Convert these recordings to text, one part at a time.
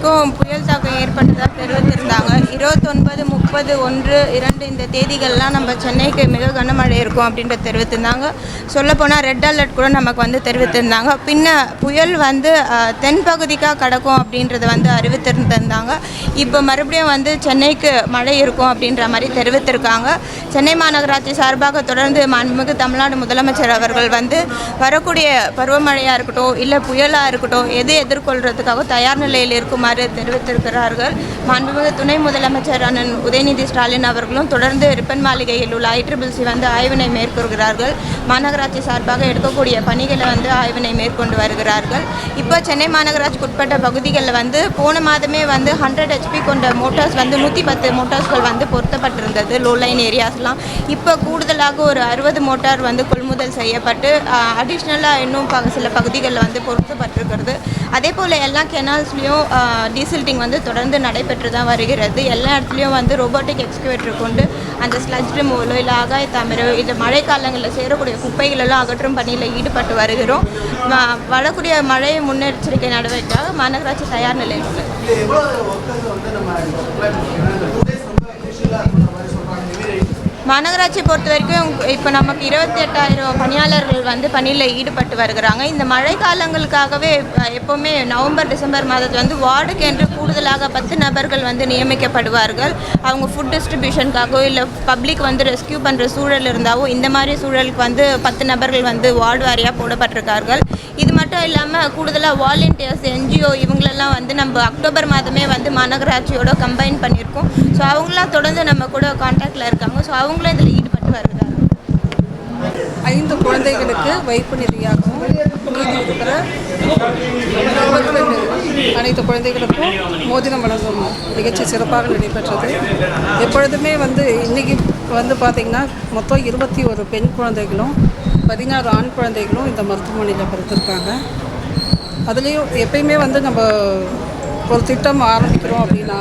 வரைக்கும் புயல் தாக்கம் ஏற்பட்டதாக தெரிவித்திருந்தாங்க. இருபத்தொன்பது முப்பது ஒன்று இரண்டு இந்த தேதிகள்லாம் நம்ம சென்னைக்கு மிக கனமழை இருக்கும் அப்படின்ற தெரிவித்திருந்தாங்க. சொல்லப்போனால் ரெட் அலர்ட் கூட நமக்கு வந்து தெரிவித்திருந்தாங்க. பின்ன புயல் வந்து தென்பகுதிக்காக கடக்கும் அப்படின்றத வந்து அறிவித்திருந்திருந்தாங்க. இப்போ மறுபடியும் வந்து சென்னைக்கு மழை இருக்கும் அப்படின்ற மாதிரி தெரிவித்திருக்காங்க. சென்னை மாநகராட்சி சார்பாக தொடர்ந்து மாண்புமிகு தமிழ்நாடு முதலமைச்சர் அவர்கள் வந்து வரக்கூடிய பருவமழையாக இருக்கட்டும் இல்லை புயலாக இருக்கட்டும் எது எதிர்கொள்கிறதுக்காக தயார் நிலையில் இருக்குமாறு தெரிவித்திருக்கிறார்கள். மாண்புமிகு துணை முதலமைச்சர் அண்ணன் உதயநிதி ஸ்டாலின் அவர்களும் தொடர்ந்து ரிப்பன் மாளிகையில் உள்ள ஐட்ரிபிள்சி வந்து ஆய்வினை மேற்கொள்கிறார்கள். மாநகராட்சி சார்பாக எடுக்கக்கூடிய பணிகளை வந்து ஆய்வினை மேற்கொண்டு வருகிறார்கள். இப்போ சென்னை மாநகராட்சிக்கு உட்பட்ட பகுதிகளில் வந்து போன மாதமே வந்து ஹண்ட்ரட் ஹெச்பி கொண்ட மோட்டார்ஸ் வந்து நூற்றி பத்து மோட்டார்ஸ்கள் வந்து பொருத்தப்பட்டிருந்தது. லோ லைன் ஏரியாஸ்லாம் இப்போ கூடுதலாக ஒரு அறுபது மோட்டார் வந்து கொள்முதல் செய்யப்பட்டு அடிஷ்னலாக இன்னும் ப சில பகுதிகளில் வந்து பொருத்தப்பட்டிருக்கிறது. அதே போல் எல்லா கெனால்ஸ்லேயும் டீசல்டிங் வந்து தொடர்ந்து நடைபெற்று தான் வருகிறது. எல்லா இடத்துலையும் வந்து ரோபோட்டிக் எக்ஸ்கவேட்டர் கொண்டு அந்த ஸ்லஜ் ரிமூவலோ இல்லை ஆகாய தாமரோ இல்லை மழைக்காலங்களில் சேரக்கூடிய குப்பைகளெல்லாம் அகற்றும் பணியில் ஈடுபட்டு வருகிறோம். வரக்கூடிய மழை முன்னெச்சரிக்கை நடவடிக்கையாக மாநகராட்சி தயார் நிலையில் உள்ளது. மாநகராட்சியை மாநகராட்சி பொறுத்த வரைக்கும் இப்போ நமக்கு இருபத்தி எட்டாயிரம் பணியாளர்கள் வந்து பணியில் ஈடுபட்டு வருகிறாங்க. இந்த மழை காலங்களுக்காகவே எப்போவுமே நவம்பர் டிசம்பர் மாதத்தில் வந்து வார்டுக்கு என்று கூடுதலாக பத்து நபர்கள் வந்து நியமிக்கப்படுவார்கள். அவங்க ஃபுட் டிஸ்ட்ரிபியூஷனுக்காகவோ இல்லை பப்ளிக் வந்து ரெஸ்க்யூ பண்ணுற சூழல் இருந்தாவோ இந்த மாதிரி சூழலுக்கு வந்து பத்து நபர்கள் வந்து வார்டு வாரியாக போடப்பட்டிருக்கார்கள். இது மட்டும் இல்லாமல் கூடுதலாக வாலண்டியர்ஸ் என்ஜிஓ இவங்களெல்லாம் வந்து நம்ம அக்டோபர் மாதமே வந்து மாநகராட்சியோட கம்பைன் பண்ணியிருக்கோம். ஸோ அவங்களாம் தொடர்ந்து நம்ம கூட காண்டாக்டில் இருக்காங்க. ஸோ அவங்க அவங்களும் இதில் ஈடுபட்டு வருகிறாங்க ஐந்து குழந்தைகளுக்கு வைப்பு நிதியாகவும் இருக்கிற அனைத்து குழந்தைகளுக்கும் மோதிரம் வழங்கும் நிகழ்ச்சி சிறப்பாக நடைபெற்றது. எப்பொழுதுமே வந்து இன்றைக்கி வந்து பார்த்திங்கன்னா மொத்தம் இருபத்தி ஒரு பெண் குழந்தைகளும் பதினாறு ஆண் குழந்தைகளும் இந்த மருத்துவமனையில் பிறந்திருக்காங்க. அதுலேயும் எப்பயுமே வந்து நம்ம ஒரு திட்டம் ஆரம்பிக்கிறோம் அப்படின்னா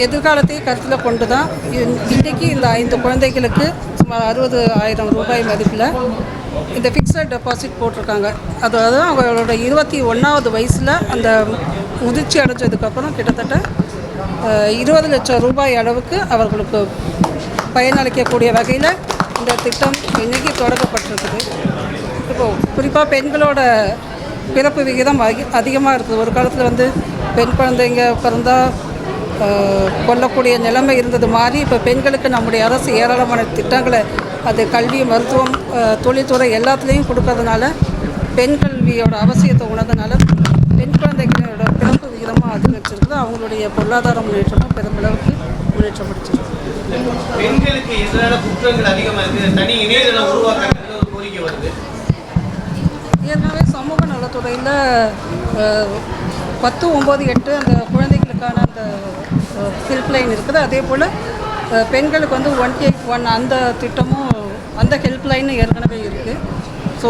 எதிர்காலத்தையும் கருத்தில் கொண்டு தான் இன்- இன்றைக்கி இந்த ஐந்து குழந்தைகளுக்கு சுமார் அறுபது ஆயிரம் ரூபாய் மதிப்பில் இந்த ஃபிக்ஸட் டெபாசிட் போட்டிருக்காங்க. அதாவது அவங்களோட இருபத்தி ஒன்றாவது வயசில் அந்த முதிர்ச்சி அடைஞ்சதுக்கப்புறம் கிட்டத்தட்ட இருபது லட்சம் ரூபாய் அளவுக்கு அவர்களுக்கு பயனளிக்கக்கூடிய வகையில் இந்த திட்டம் இன்றைக்கி தொடங்கப்பட்டிருக்குது. இப்போது குறிப்பாக பெண்களோட பிறப்பு விகிதம் அதிகமாக இருக்குது. ஒரு காலத்தில் வந்து பெண் குழந்தைங்க பிறந்தால் கொல்லக்கூடிய நிலைமை இருந்தது மாதிரி இப்போ பெண்களுக்கு நம்முடைய அரசு ஏராளமான திட்டங்களை அது கல்வி மருத்துவம் தொழில்துறை எல்லாத்துலேயும் கொடுக்கறதுனால பெண் கல்வியோட அவசியத்தை உணர்ந்தனால பெண் குழந்தைகளோட பிறப்பு விகிதமும் அதிகரிச்சிருக்குது. அவங்களுடைய பொருளாதார முன்னேற்றமும் பெருமளவுக்கு முன்னேற்றம் அடைச்சிருக்கு பெண்களுக்கு எதிரான குற்றங்கள் அதிகமா இருக்கு. தனி இணையதளம் உருவாக்குறதுக்கு ஒரு கோரிக்கை வருது. ஏற்கனவே சமூக நலத்துறையில் பத்து ஒம்பது எட்டு அந்த அதுக்கான அந்த ஹெல்ப் லைன் இருக்குது. அதே போல் பெண்களுக்கு வந்து ஒன் எயிட் ஒன் அந்த திட்டமும் அந்த ஹெல்ப்லைன் ஏற்கனவே இருக்குது ஸோ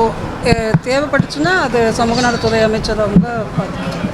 தேவைப்பட்டுச்சுன்னா அது சமூக நலத்துறை அமைச்சர் அவங்க பார்த்துக்கலாம்.